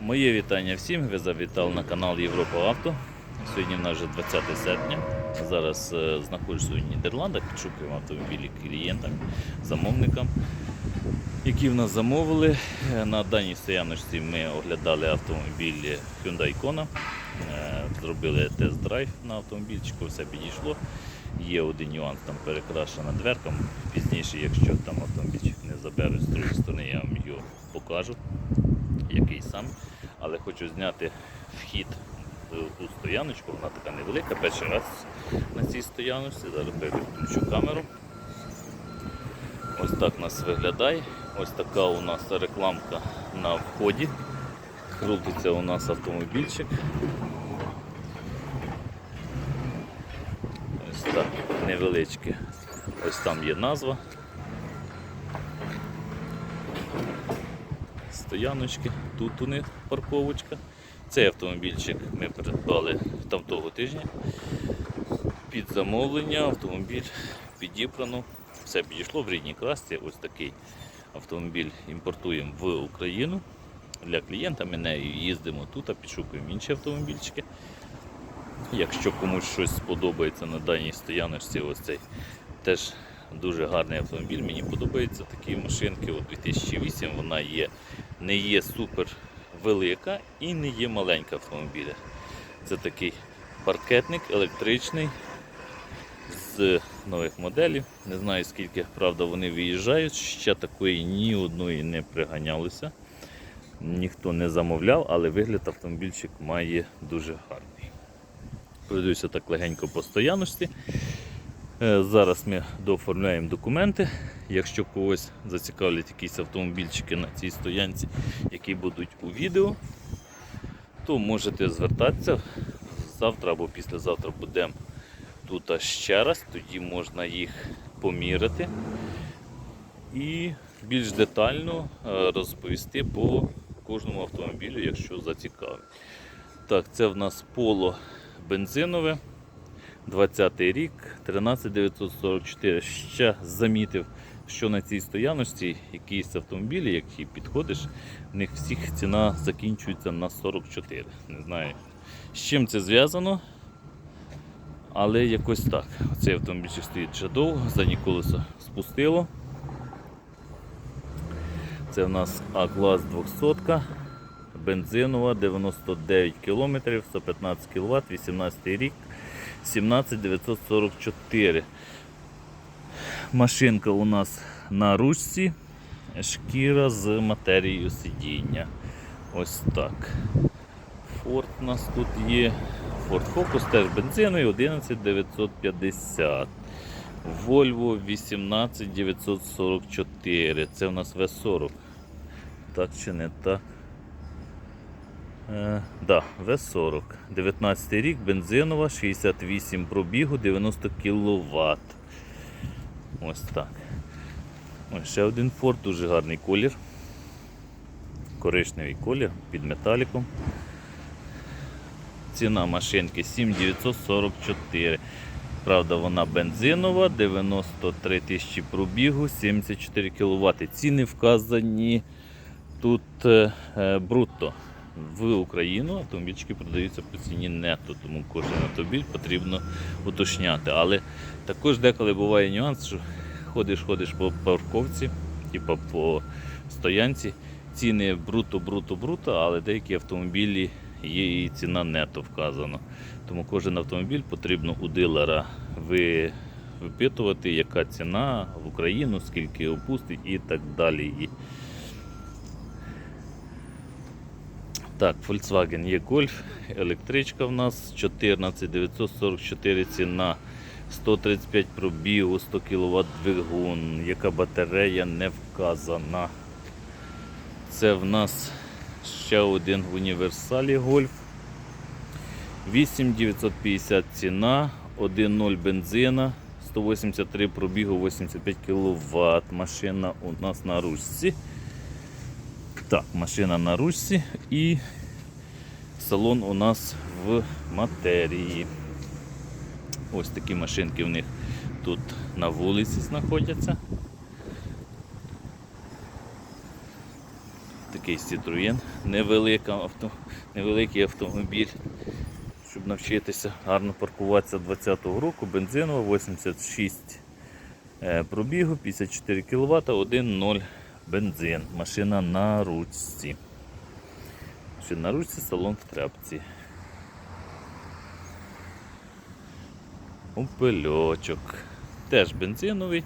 Моє вітання всім. Ви завітали на канал Європа Авто. Сьогодні в нас вже 20 серпня. Зараз е, знаходжуся у Нідерландах, підшукуємо автомобілі клієнтам, замовникам, які в нас замовили. Е, На даній стояночці ми оглядали автомобіль Hyundai Kona. Е, Зробили тест-драйв на автомобільчику, все підійшло. Є один нюанс, там перекрашена дверка. Пізніше, якщо там автомобільчик не заберуть з другої сторони, я вам його покажу який сам. Але хочу зняти вхід у стояночку. Вона така невелика, перший раз на цій стояночці. Зараз переключу камеру. Ось так нас виглядає. Ось така у нас рекламка на вході. Крутиться у нас автомобільчик. Ось так, невеличке. Ось там є назва. Стояночки, тут у них парковочка. Цей автомобільчик ми придбали там того тижня. Під замовлення автомобіль підібрано. Все підійшло в рідній красці. Ось такий автомобіль імпортуємо в Україну. Для клієнта ми нею їздимо тут, а підшукуємо інші автомобільчики. Якщо комусь щось сподобається на даній стояночці, ось цей теж дуже гарний автомобіль. Мені подобаються такі машинки. От 2008 вона є, не є супер велика і не є маленька автомобіля. Це такий паркетник електричний з нових моделей. Не знаю скільки правда вони виїжджають. Ще такої ні одної не приганялося. Ніхто не замовляв, але вигляд автомобільчик має дуже гарний. Пройдуся так легенько по стояночці. Е, Зараз ми дооформляємо документи. Якщо когось зацікавлять якісь автомобільчики на цій стоянці, які будуть у відео, то можете звертатися. Завтра або післязавтра будемо тут ще раз, тоді можна їх поміряти і більш детально е, розповісти по кожному автомобілю, якщо зацікавить. Так, це в нас поло бензинове. 20 рік, 13944. Ще замітив, що на цій стояночці якісь автомобілі, які підходиш, в них всіх ціна закінчується на 44. Не знаю, з чим це зв'язано, але якось так. Цей автомобільчик стоїть вже довго, заднє колесо спустило. Це в нас А-клас 200 бензинова, 99 км, 115 кВт, 18 рік. 17944. Машинка у нас на ручці, шкіра з матерією сидіння. Ось так. Ford у нас тут є. Ford Focus теж бензиновий 11950. Volvo 18944. Це у нас V40. Так чи не так? Е, да, В40. 19 рік, бензинова, 68 пробігу, 90 кВт. Ось так. Ось ще один Ford, дуже гарний колір. Коричневий колір під металіком. Ціна машинки 7944. Правда, вона бензинова, 93 тисячі пробігу, 74 кВт. Ціни вказані тут е, е, брутто в Україну автомобільчики продаються по ціні нетто, тому кожен автомобіль потрібно уточняти. Але також деколи буває нюанс, що ходиш, ходиш по парковці, типу по стоянці, ціни бруто, бруто, бруто, але деякі автомобілі є і ціна нетто вказана. Тому кожен автомобіль потрібно у дилера ви- випитувати, яка ціна в Україну, скільки опустить і так далі. І Так, Volkswagen є Golf, електричка в нас 14944 ціна, 135 пробігу, 100 кВт двигун, яка батарея не вказана. Це в нас ще один в універсалі Golf. 8950 ціна, 1.0 бензина, 183 пробігу, 85 кВт. Машина у нас на ручці. Так, машина на ручці і салон у нас в матерії. Ось такі машинки в них тут на вулиці знаходяться. Такий Citroën, авто, невеликий автомобіль, щоб навчитися гарно паркуватися 20-го року, бензинова, 86 е, пробігу, 54 кВт, 1.0 бензин. Машина на ручці. Машина на ручці, салон в тряпці. Опельочок. Теж бензиновий,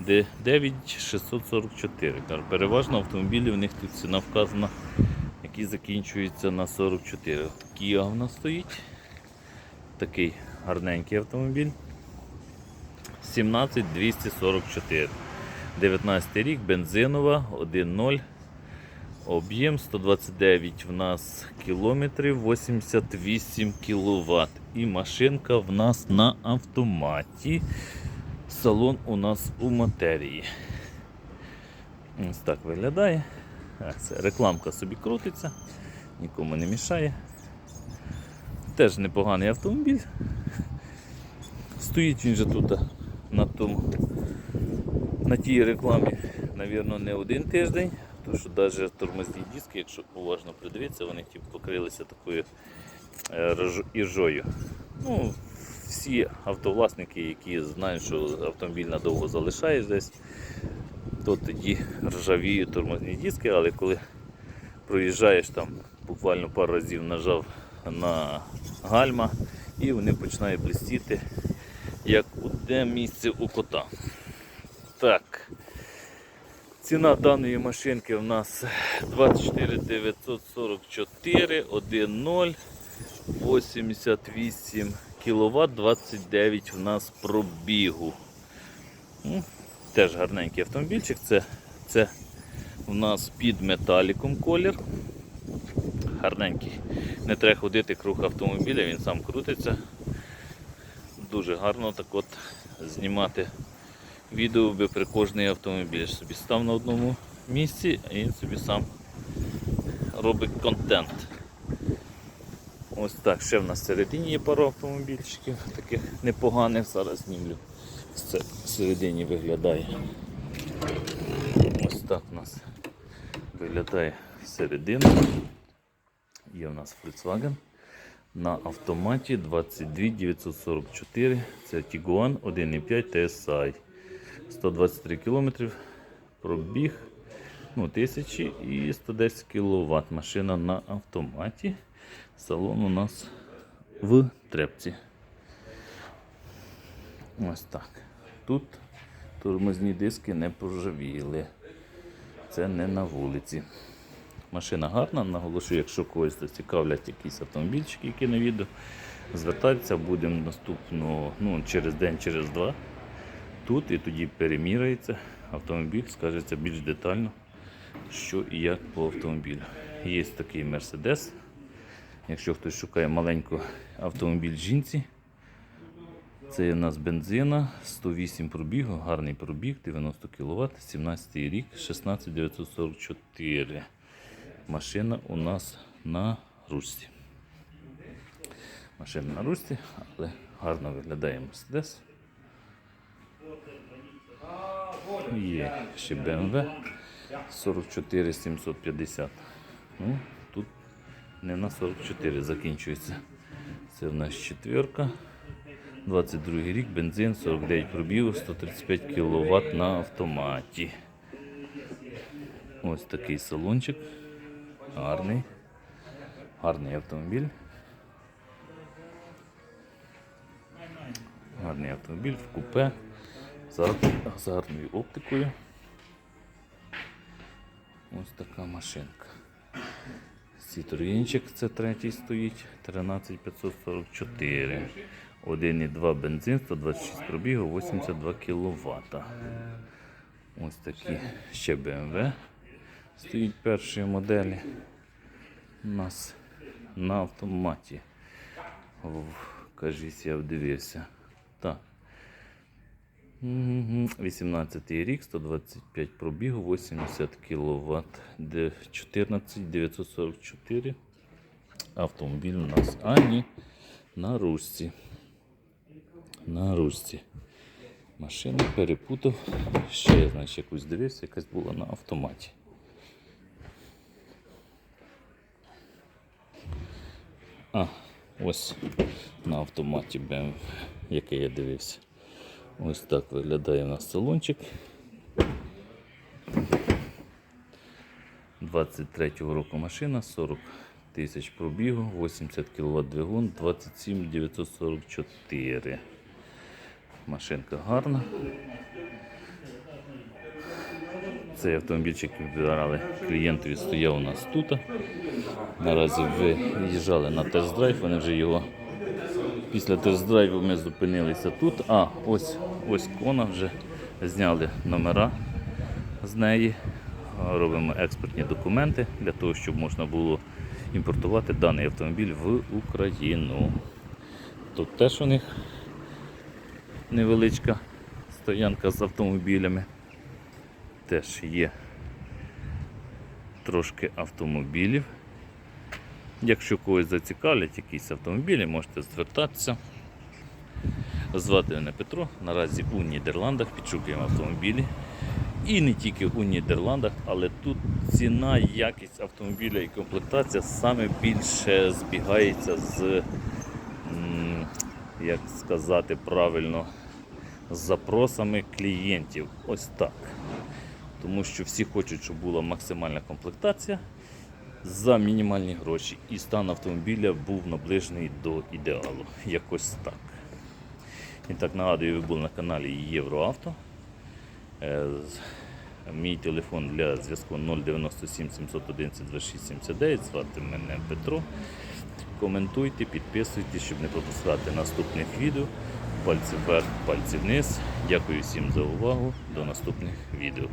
де 9644. Переважно автомобілі в них тут ціна вказана, які закінчуються на 44. Kia в нас стоїть. Такий гарненький автомобіль. 17244. 19 рік, бензинова, 1.0. Об'єм 129 в нас кілометрів, 88 кВт. І машинка в нас на автоматі. Салон у нас у матерії. Ось так виглядає. Це рекламка собі крутиться, нікому не мішає. Теж непоганий автомобіль. Стоїть він же тут на тому, на тій рекламі, навірно, не один тиждень. Тому що навіть тормозні диски, якщо уважно придивитися, вони типу, покрилися такою е, іржою. Ну, всі автовласники, які знають, що автомобіль надовго залишаєш десь, то тоді ржавіють тормозні диски, але коли проїжджаєш там буквально пару разів нажав на гальма і вони починають блистіти, як у де місце у кота. Так. Ціна даної машинки у нас 24 944, 1.0, 88 кВт, 29 в нас пробігу. Ну, Теж гарненький автомобільчик. Це, це у нас під металіком колір. Гарненький. Не треба ходити круг автомобіля, він сам крутиться. Дуже гарно так от знімати відео би при кожний автомобіль собі став на одному місці і він собі сам робить контент. Ось так, ще в нас всередині є пару автомобільчиків, таких непоганих, зараз знімлю. Це всередині виглядає. Ось так у нас виглядає всередину. Є у нас Volkswagen на автоматі 22 944. Це Tiguan 1.5 TSI. 123 км пробіг ну, тисячі і 110 кВт. Машина на автоматі. Салон у нас в трепці. Ось так. Тут тормозні диски не поржавіли. Це не на вулиці. Машина гарна, наголошую, якщо когось зацікавлять якісь автомобільчики, які на відео, звертайтеся, будемо наступно, ну, через день, через два тут і тоді переміряється автомобіль, скажеться більш детально, що і як по автомобілю. Є такий Mercedes. Якщо хтось шукає маленьку автомобіль жінці, це у нас бензина, 108 пробігу, гарний пробіг, 90 кВт, 17 рік, 16944. Машина у нас на ручці. Машина на ручці, але гарно виглядає Mercedes. Є ще BMW 44 750. Ну, тут не на 44 закінчується. Це в нас четверка. 22 рік, бензин, 49 пробігів, 135 кВт на автоматі. Ось такий салончик. Гарний. Гарний автомобіль. Гарний автомобіль в купе з гар- гарною оптикою. Ось така машинка. Citroenчик, це третій стоїть, 13544. 1,2 бензин, 126 пробігу, 82 кВт. Ось такі ще BMW. Стоїть першої моделі. У нас на автоматі. Кажись, я вдивився. Так. 18 рік, 125 пробігу, 80 кВт, 14 944. Автомобіль у нас ані на ручці. На ручці. Машину перепутав. Ще я значить, якусь дивився, якась була на автоматі. А, ось на автоматі, BMW, який я дивився. Ось так виглядає у нас салончик. 23-го року машина, 40 тисяч пробігу, 80 кВт двигун, 27 944. Машинка гарна. Цей автомобільчик вибирали клієнтові, стояв у нас тут. Наразі виїжджали на тест-драйв, вони вже його після тест-драйву ми зупинилися тут. А, ось ось кона вже зняли номера з неї. Робимо експортні документи для того, щоб можна було імпортувати даний автомобіль в Україну. Тут теж у них невеличка стоянка з автомобілями. Теж є трошки автомобілів. Якщо когось зацікавлять якісь автомобілі, можете звертатися. Звати мене Петро. Наразі у Нідерландах підшукуємо автомобілі. І не тільки у Нідерландах, але тут ціна, якість автомобіля і комплектація саме більше збігається з, як сказати правильно, з запросами клієнтів. Ось так. Тому що всі хочуть, щоб була максимальна комплектація за мінімальні гроші. І стан автомобіля був наближений до ідеалу. Якось так. І так нагадую, ви були на каналі Євроавто. Е, Мій телефон для зв'язку 097 711 2679. Звати мене Петро. Коментуйте, підписуйтесь, щоб не пропускати наступних відео. Пальці вверх, пальці вниз. Дякую всім за увагу. До наступних відео.